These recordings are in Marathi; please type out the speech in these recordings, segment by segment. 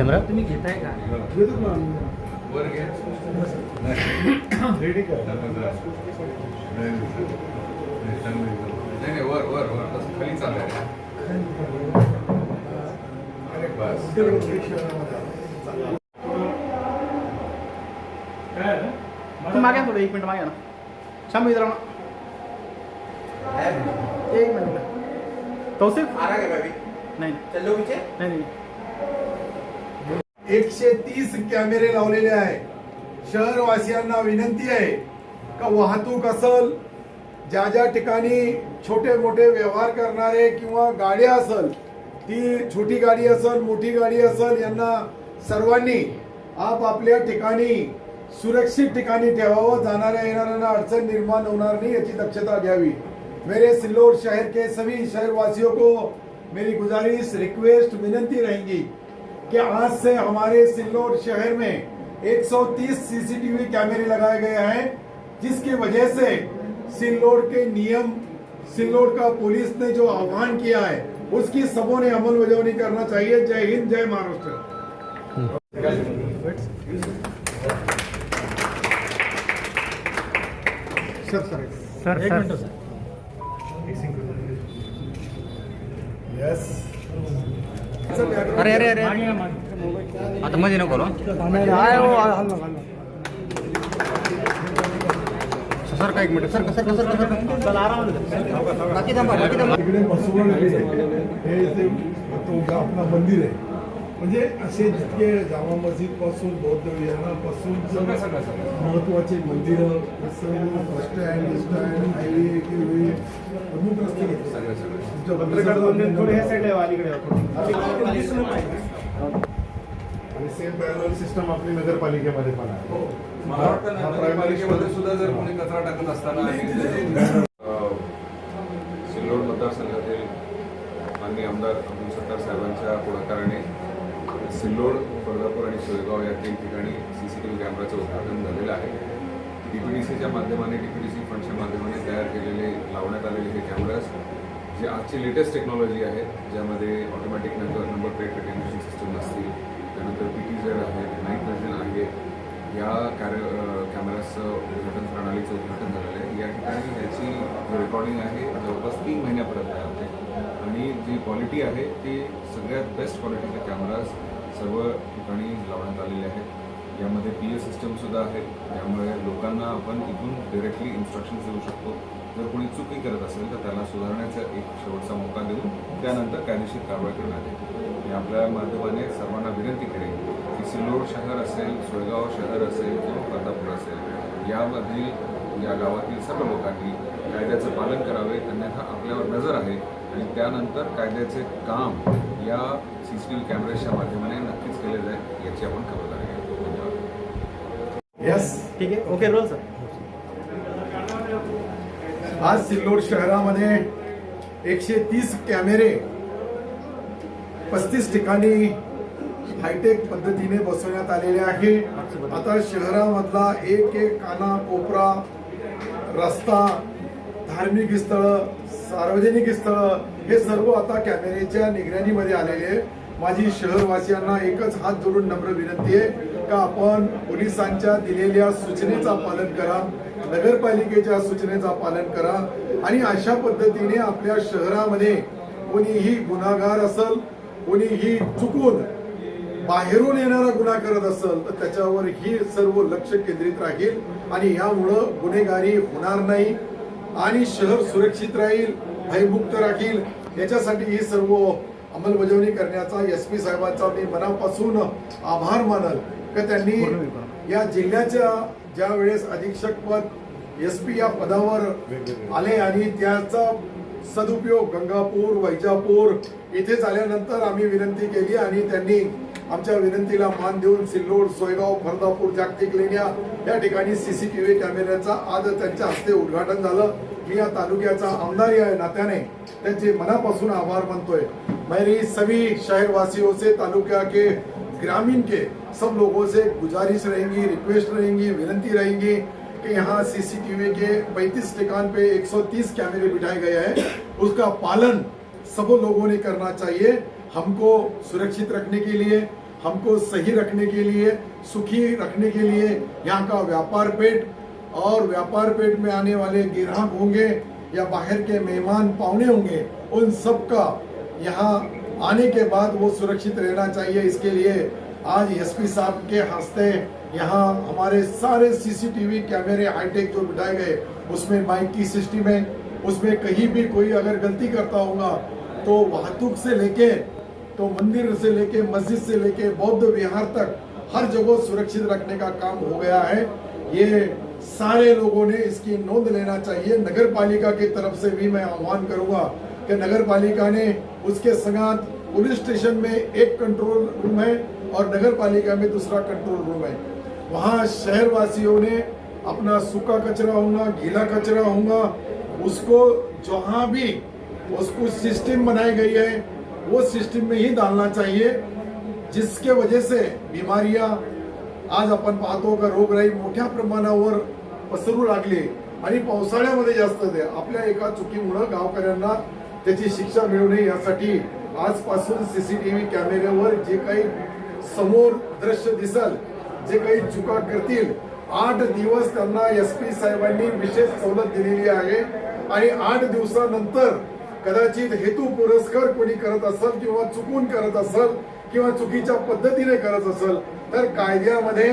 कॅमेरा तुम्ही घेताय का? वर घे रेडी कर नाही नाही वर वर वर. तसं खाली चाललंय. अरे बस. तू मागे थोडं एक मिनिट मागे ना. शांत इधर एक मिनिट. तौसिफ आ रहा है भाभी. नाही. चलो पीछे नाही नाही. एकशे तीस कॅमेरे लावलेले आहे. शहरवासियांना विनंती आहे का वाहतूक असल ज्या ज्या ठिकाणी छोटे मोठे व्यवहार करणारे किंवा गाड्या असल ती छोटी गाडी असल मोठी गाडी असल यांना सर्वांनी आपापल्या ठिकाणी सुरक्षित ठिकाणी ठेवावं जाणाऱ्या येणाऱ्यांना अडचण निर्माण होणार नहीं याची दक्षता घ्यावी. मेरे सिल्लोर शहर के सभी शहरवासियों को मेरी गुजारिश रिक्वेस्ट विनंती रहेगी. कि आज से हमारे सिल्लोड शहर में 130 सीसीटीवी कैमरे लगाए गए हैं जिसकी वजह से सिल्लोड के नियम सिल्लोड का पुलिस ने जो आह्वान किया है उसकी सबों ने अमल बजावनी करना चाहिए। जय हिंद जय महाराष्ट्र। सर एक मिनिट सर। यस अरे अरे अरे. आता मध्ये नको ना सर का एक minute. Sir sir sir sir बाकी थांबा बाकी थांबा. इकडे बसवण हे आपला मंदिर आहे. म्हणजे असे जितके जामा मस्जिदपासून बौद्ध विहारापासून सगळं सगळं सगळं. महत्त्वाचे मंदिर सर्व बस स्टँड स्टँड हायवे किवे प्रमुख रस्ते आणि सेम पॅरल सिस्टम आपली नगरपालिकेमध्ये पण आहे. हो. हा नगरपालिकेमध्ये सुद्धा जर कोणी कचरा टाकत असताना सिल्लोड फळगापूर आणि सोयगाव या तीन ठिकाणी सी सी टी व्ही कॅमेराचं उद्घाटन झालेलं आहे. डी पी डी सीच्या माध्यमाने डी पी डी सी फंडच्या माध्यमाने तयार केलेले लावण्यात आलेले हे कॅमेराज जे आजची लेटेस्ट टेक्नॉलॉजी आहे ज्यामध्ये ऑटोमॅटिक नंतर नंबर प्लेट रिकग्निशन सिस्टम असतील त्यानंतर पी टी झेड आहे नाईट व्हिजन आहे या कार्य कॅमेराचं उद्घाटन प्रणालीचं उद्घाटन झालेलं आहे. या ठिकाणी याची रेकॉर्डिंग आहे जवळपास तीन महिन्यापर्यंत आहे. आणि जी क्वालिटी आहे ती सगळ्यात बेस्ट क्वालिटीचे कॅमेराज सर्व ठिकाणी लावण्यात आलेले आहेत. यामध्ये पी ए सिस्टमसुद्धा आहे. त्यामुळे लोकांना आपण इथून डिरेक्टली इन्स्ट्रक्शन्स देऊ शकतो. जर कोणी चुकी करत असेल तर त्याला सुधारण्याचा एक शेवटचा मौका देऊन त्यानंतर कायदेशीर कारवाई करण्यात येते. मी आपल्या माध्यमाने सर्वांना विनंती करेन की सिल्लोड शहर असेल सुळगाव शहर असेल किंवा प्रतापूर असेल यामधील या गावातील सर्व लोकांनी कायद्याचं पालन करावे. अन्यथा आपल्यावर नजर आहे आणि त्यानंतर कायद्याचे काम या सी सी टी व्ही कॅमेऱ्याच्या माध्यमाने नक्कीच केले जाईल याची आपण खबरदारी धन्यवाद. यस ठीक आहे. Okay roll sir. आज सिल्लोड शहरामध्ये एकशे तीस कॅमेरे पस्तीस ठिकाणी हायटेक पद्धतीने बसवण्यात आलेले आहे. आता शहरामधला एक एक काना कोपरा रस्ता धार्मिक स्थळ सार्वजनिक स्थळ हे सर्व आता कॅमेऱ्याच्या निगराणीमध्ये आलेले आहे माझी शहरवासियांना एकच हात जोडून नम्र विनंती आहे का आपण पोलिसांच्या दिलेल्या सूचनेचा पालन करा नगरपालिकेच्या सूचनेचा पालन करा आणि अशा पद्धतीने आपल्या शहरामध्ये कोणीही गुन्हागार असल कोणीही चुकून बाहेरून येणारा गुन्हा करत असेल तर त्याच्यावर ही सर्व लक्ष केंद्रित राहील आणि यामुळं गुन्हेगारी होणार नाही. आणि शहर सुरक्षित राहील भयमुक्त राहील. याच्यासाठी ही सर्व अंमलबजावणी करण्याचा एस पी साहेबांचा मी मनापासून आभार मानल. का त्यांनी या जिल्ह्याच्या ज्या वेळेस अधीक्षक पद एस पी या पदावर आले आणि त्याचा सदुपयोग गंगापूर वैजापूर इथे झाल्यानंतर आम्ही विनंती केली आणि त्यांनी आमच्या विनंतीला मान देऊन सिल्लोड सोयगाव फरदापूर जागतिक लेण्या या ठिकाणी सीसीटीव्ही कॅमेऱ्याचा आज त्यांच्या हस्ते उद्घाटन झालं. मी या तालुक्याचा आमदार या नात्याने त्यांचे मनापासून आभार मानतोय. मेरी सभी शहरवासियों से तालुका के ग्रामीण के सब लोगों से गुजारिश रहेंगी रिक्वेस्ट रहेंगी विनंती रहेंगी कि यहाँ सीसीटीवी के 35 ठिकान पे 130 कैमरे बिठाए गए हैं। उसका पालन सब लोगों ने करना चाहिए। हमको सुरक्षित रखने के लिए, हमको सही रखने के लिए, सुखी रखने के लिए यहाँ का व्यापार पेट और व्यापार पेट में आने वाले ग्राहक होंगे या बाहर के मेहमान पावने होंगे, उन सब का यहाँ आने के बाद वो सुरक्षित रहना चाहिए। इसके लिए आज एसपी साहब के हँसते यहाँ हमारे सारे सीसीटीवी कैमरे हाईटेक जो बिठाए गए, उसमें माइक की सिस्टम है, उसमें कहीं भी कोई अगर गलती करता होगा तो वाहतुक से लेके तो मंदिर से लेके मस्जिद से लेके बौद्ध विहार तक हर जगह सुरक्षित रखने का काम हो गया है। ये सारे लोगों ने इसकी नोंद लेना चाहिए। नगर पालिका की तरफ़ से भी मैं आह्वान करूँगा कि नगर पालिका ने उसके संगात पुलिस स्टेशन में एक कंट्रोल रूम है और नगर पालिका में दूसरा कंट्रोल रूम है। वहाँ शहर वासियों ने अपना सूखा कचरा होगा, गीला कचरा होगा, उसको जहाँ भी उसको सिस्टम बनाई गई है वो सिस्टम में ही डालना चाहिए जिसके वजह से बीमारियां आज आपण पाहतो का रोगराई मोठ्या प्रमाणावर पसरू लागली आणि पावसाळ्यामध्ये जास्त ते आपल्या एका चुकीमुळं गावकऱ्यांना त्याची शिक्षा मिळू नये यासाठी आजपासून सीसीटीव्ही कॅमेऱ्यावर जे काही समोर दृश्य दिसल जे काही चुका करतील आठ दिवस त्यांना एस पी साहेबांनी विशेष सवलत दिलेली आहे. आणि आठ दिवसानंतर कदाचित हेतू पुरस्कार कोणी करत असेल किंवा चुकून करत असेल किंवा चुकीच्या पद्धतीने करत असेल तर कायद्यामध्ये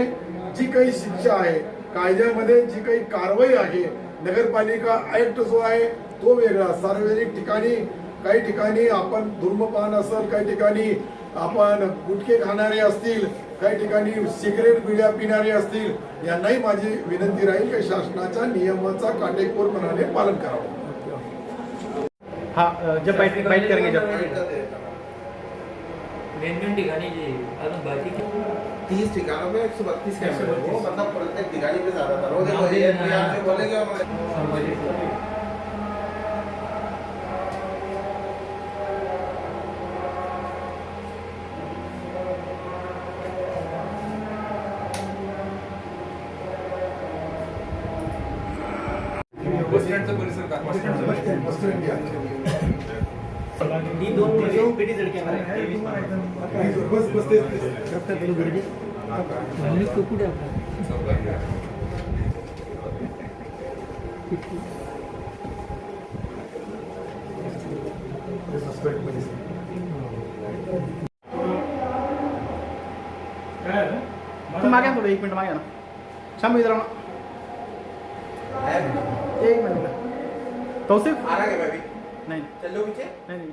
जी काही शिक्षा आहे कायद्यामध्ये जी काही कारवाई आहे नगरपालिका ऍक्ट जो आहे तो वेगळा. सार्वजनिक ठिकाणी काही ठिकाणी आपण धूम्रपान असेल काही ठिकाणी आपण गुटखे खाणारे असतील काही ठिकाणी सिगरेट बिड्या पिणारे असतील यांनाही माझी विनंती राहील की शासनाच्या नियमाचा काटेकोरपणाने पालन करावं. हाँ जब बाइट बाइट करेंगे जब। मेन मेन ठिकाणी जे अजून बाकी तीस ठिकानों में एक सौ बत्तीस कैमरे वो मतलब प्रत्येक ठिकानी पे ज़्यादा था। देखो हाँ, ये हाँ, यहाँ से बोलेंगे। हमारे परिसर का डी दोन पेटी आहे. बस बस तेच. तुम मागे थोडं एक मिनिट मागे ना. आओ ना एक मिनिट. तौसिफ आ रहा है भाई नहीं. चलो पीछे नहीं नहीं.